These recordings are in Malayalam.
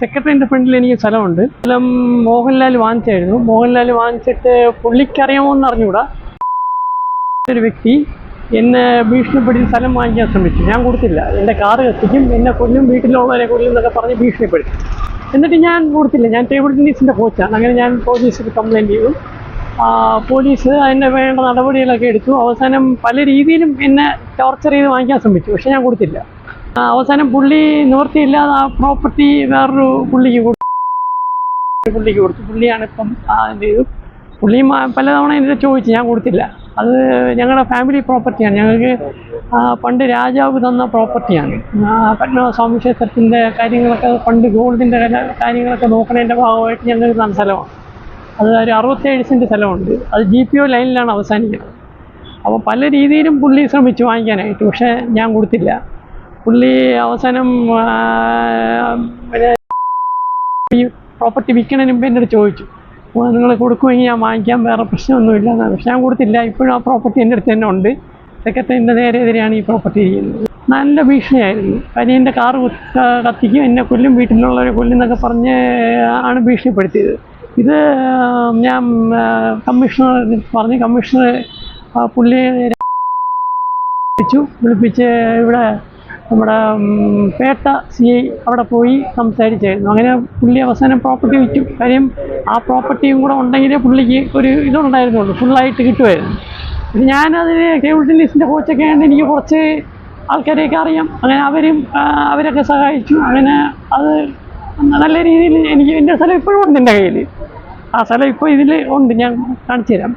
സെക്രട്ടറിന്റെ ഫ്രണ്ടിൽ എനിക്ക് സ്ഥലമുണ്ട്. സ്ഥലം മോഹൻലാൽ വാങ്ങിച്ചായിരുന്നു. മോഹൻലാൽ വാങ്ങിച്ചിട്ട് പുള്ളിക്കറിയാമോ എന്ന് അറിഞ്ഞുകൂടാ ഒരു വ്യക്തി എന്നെ ഭീഷണിപ്പെടുത്തി സ്ഥലം വാങ്ങിക്കാൻ ശ്രമിച്ചു. ഞാൻ കൊടുത്തില്ല. എന്റെ കാറ് കത്തിക്കും എന്നെ കൊല്ലും വീട്ടിലുള്ളവരെ കൊല്ലും എന്നൊക്കെ പറഞ്ഞ് ഭീഷണിപ്പെടുത്തി. എന്നിട്ട് ഞാൻ കൊടുത്തില്ല. ഞാൻ ടേബിൾ ടെന്നീസിന്റെ കോച്ചാണ് അങ്ങനെ ഞാൻ പോലീസിൽ കംപ്ലയിന്റ് ചെയ്തു. പോലീസ് അതിന്റെ വേണ്ട നടപടികളൊക്കെ എടുത്തു. അവസാനം പല രീതിയിലും എന്നെ ടോർച്ചർ ചെയ്ത് വാങ്ങിക്കാൻ ശ്രമിച്ചു. പക്ഷെ ഞാൻ കൊടുത്തില്ല. അവസാനം പുള്ളി നിവർത്തിയില്ലാതെ ആ പ്രോപ്പർട്ടി വേറൊരു പുള്ളിക്ക് കൊടുത്തു പുള്ളിക്ക് കൊടുത്തു. പുള്ളിയാണ് ഇപ്പം എന്ത് ചെയ്തു? പുള്ളിയും പലതവണ എന്റെ ചോദിച്ചു ഞാൻ കൊടുത്തില്ല. അത് ഞങ്ങളുടെ ഫാമിലി പ്രോപ്പർട്ടിയാണ് ഞങ്ങൾക്ക് പണ്ട് രാജാവ് തന്ന പ്രോപ്പർട്ടിയാണ് പത്മനാഭസ്വാമി ക്ഷേത്രത്തിന്റെ കാര്യങ്ങളൊക്കെ പണ്ട് ഗോൾഡിന്റെ കാര്യങ്ങളൊക്കെ നോക്കണതിന്റെ ഭാഗമായിട്ട് ഞങ്ങൾക്ക് തന്ന സ്ഥലമാണ്. അത് ഒരു അറുപത്തേഴ് സെന്റ് സ്ഥലമുണ്ട്. അത് ജി പി ഒ ലൈനിലാണ് അവസാനിക്കുന്നത്. അപ്പോൾ പല രീതിയിലും പുള്ളി ശ്രമിച്ചു വാങ്ങിക്കാനായിട്ട് പക്ഷേ ഞാൻ കൊടുത്തില്ല. പുള്ളി അവസാനം ഈ പ്രോപ്പർട്ടി വിൽക്കണതിന് മുമ്പ് എന്റെ ചോദിച്ചു. നിങ്ങൾ കൊടുക്കുമെങ്കിൽ ഞാൻ വാങ്ങിക്കാൻ വേറെ പ്രശ്നമൊന്നുമില്ല എന്നാണ് പക്ഷെ ഞാൻ കൊടുത്തില്ല. ഇപ്പോഴും ആ പ്രോപ്പർട്ടി എന്റെ അടുത്ത് തന്നെ ഉണ്ട്. സെക്രട്ടറിന്റെ നേരെ എതിരെയാണ് ഈ പ്രോപ്പർട്ടി ഇരിക്കുന്നത്. നല്ല ഭീഷണിയായിരുന്നു. കാര്യം എന്റെ കാറ് കത്തിക്കും എന്നെ കൊല്ലും വീട്ടിലുള്ളവരെ കൊല്ലും എന്നൊക്കെ പറഞ്ഞ് ആണ് ഭീഷണിപ്പെടുത്തിയത്. ഇത് ഞാൻ കമ്മീഷണർ പറഞ്ഞ് കമ്മീഷണർ പുള്ളിയെ വിളിപ്പിച്ച് ഇവിടെ നമ്മുടെ പേട്ട സി ഐ അവിടെ പോയി സംസാരിച്ചായിരുന്നു. അങ്ങനെ പുള്ളി അവസാനം പ്രോപ്പർട്ടി വിറ്റു. കാര്യം ആ പ്രോപ്പർട്ടിയും കൂടെ ഉണ്ടെങ്കിലേ പുള്ളിക്ക് ഒരു ഇതുണ്ടായിരുന്നുള്ളൂ. ഫുള്ളായിട്ട് കിട്ടുമായിരുന്നു. പിന്നെ ഞാനതിന് കേബിൾ ടെന്നീസിന്റെ കോച്ചൊക്കെ ആയതുകൊണ്ട് എനിക്ക് കുറച്ച് ആൾക്കാരെയൊക്കെ അറിയാം. അങ്ങനെ അവരും അവരൊക്കെ സഹായിച്ചു. അങ്ങനെ അത് നല്ല രീതിയിൽ എനിക്ക് എന്റെ സ്ഥലം ഇപ്പോഴും ഉണ്ട് എന്റെ കയ്യിൽ ആ സ്ഥലം ഇപ്പോൾ ഇതിൽ ഉണ്ട്. ഞാൻ കാണിച്ചു തരാം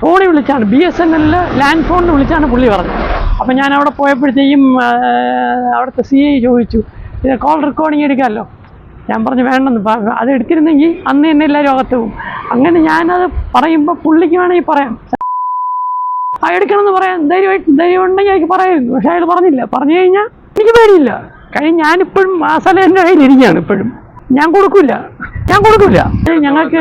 ഫോണിൽ വിളിച്ചാണ് ബി എസ് എൻ എല്ലിൽ ലാൻഡ് ഫോണിൽ വിളിച്ചാണ് പുള്ളി പറഞ്ഞത്. അപ്പം ഞാൻ അവിടെ പോയപ്പോഴത്തേക്കും അവിടുത്തെ സി ഐ ചോദിച്ചു ഇത് കോൾ റെക്കോർഡിങ് എടുക്കാമല്ലോ? ഞാൻ പറഞ്ഞു വേണ്ടെന്ന് അത് എടുത്തിരുന്നെങ്കിൽ അന്ന് തന്നെ എല്ലാ രോഗത്തും അങ്ങനെ ഞാനത് പറയുമ്പോൾ പുള്ളിക്ക് വേണമെങ്കിൽ പറയാം. ആ എടുക്കണമെന്ന് പറയാം. ധൈര്യമായിട്ട് ധൈര്യം ഉണ്ടെങ്കിൽ എനിക്ക് പറയായിരുന്നു പക്ഷേ അയാൾ പറഞ്ഞില്ല. പറഞ്ഞു കഴിഞ്ഞാൽ എനിക്ക് പേടിയില്ല. കാര്യം ഞാനിപ്പോഴും ആ സ്ഥലം എന്റെ കയ്യിലിരിക്കുകയാണ് ഇപ്പോഴും. ഞാൻ കൊടുക്കില്ല ഞാൻ കൊടുക്കില്ല ഞങ്ങൾക്ക്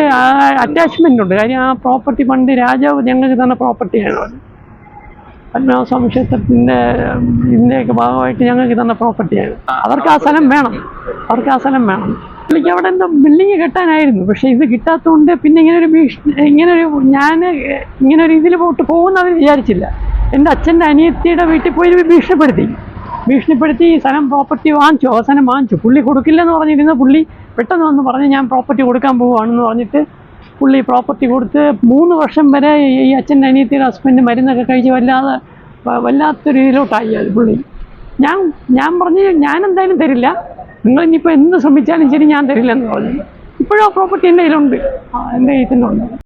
അറ്റാച്ച്മെന്റ് ഉണ്ട്. കാര്യം ആ പ്രോപ്പർട്ടി പണ്ട് രാജാവ് ഞങ്ങൾക്ക് തന്ന പ്രോപ്പർട്ടിയാണ് പത്മനാഭസ്വാമി ക്ഷേത്രത്തിന്റെ ഇതിന്റെയൊക്കെ ഭാഗമായിട്ട് ഞങ്ങൾക്ക് തന്ന പ്രോപ്പർട്ടിയാണ് അവർക്ക് ആ സ്ഥലം വേണം. അവർക്ക് ആ സ്ഥലം വേണം. എനിക്ക് അവിടെ എന്തോ ബിൽഡിങ് കെട്ടാനായിരുന്നു. പക്ഷെ ഇത് കിട്ടാത്തതുകൊണ്ട് പിന്നെ ഇങ്ങനെ ഒരു ഭീഷണി ഇങ്ങനെ ഒരു ഞാൻ ഇങ്ങനെ ഒരു ഇതിൽ പോയിട്ട് പോകുന്നവർ വിചാരിച്ചില്ല. എന്റെ അച്ഛന്റെ അനിയത്തിയുടെ വീട്ടിൽ പോയി ഭീഷണിപ്പെടുത്തി. ഭീഷണിപ്പെടുത്തി സ്ഥലം പ്രോപ്പർട്ടി വാങ്ങിച്ചു അവസാനം വാങ്ങിച്ചു. പുള്ളി കൊടുക്കില്ലെന്ന് പറഞ്ഞിരുന്ന പുള്ളി പെട്ടെന്ന് വന്ന് പറഞ്ഞ് ഞാൻ പ്രോപ്പർട്ടി കൊടുക്കാൻ പോവുകയാണെന്ന് പറഞ്ഞിട്ട് പുള്ളി പ്രോപ്പർട്ടി കൊടുത്ത് മൂന്ന് വർഷം വരെ ഈ അച്ഛന്റെ അനിയത്തിയുടെ ഹസ്ബൻഡ് മരുന്നൊക്കെ കഴിച്ച് വല്ലാതെ വല്ലാത്തൊരു ഇതിലോട്ടായി അത് പുള്ളി. ഞാൻ ഞാൻ പറഞ്ഞ് ഞാൻ എന്തായാലും തരില്ല. നിങ്ങൾ ഇനിയിപ്പോൾ എന്ത് ശ്രമിച്ചാലും ശരി ഞാൻ തരില്ലെന്ന് പറഞ്ഞു. ഇപ്പോഴും ആ പ്രോപ്പർട്ടി എന്റെ കയ്യിലുണ്ട്. എന്റെ കയ്യിൽ തന്നെ ഉണ്ട്.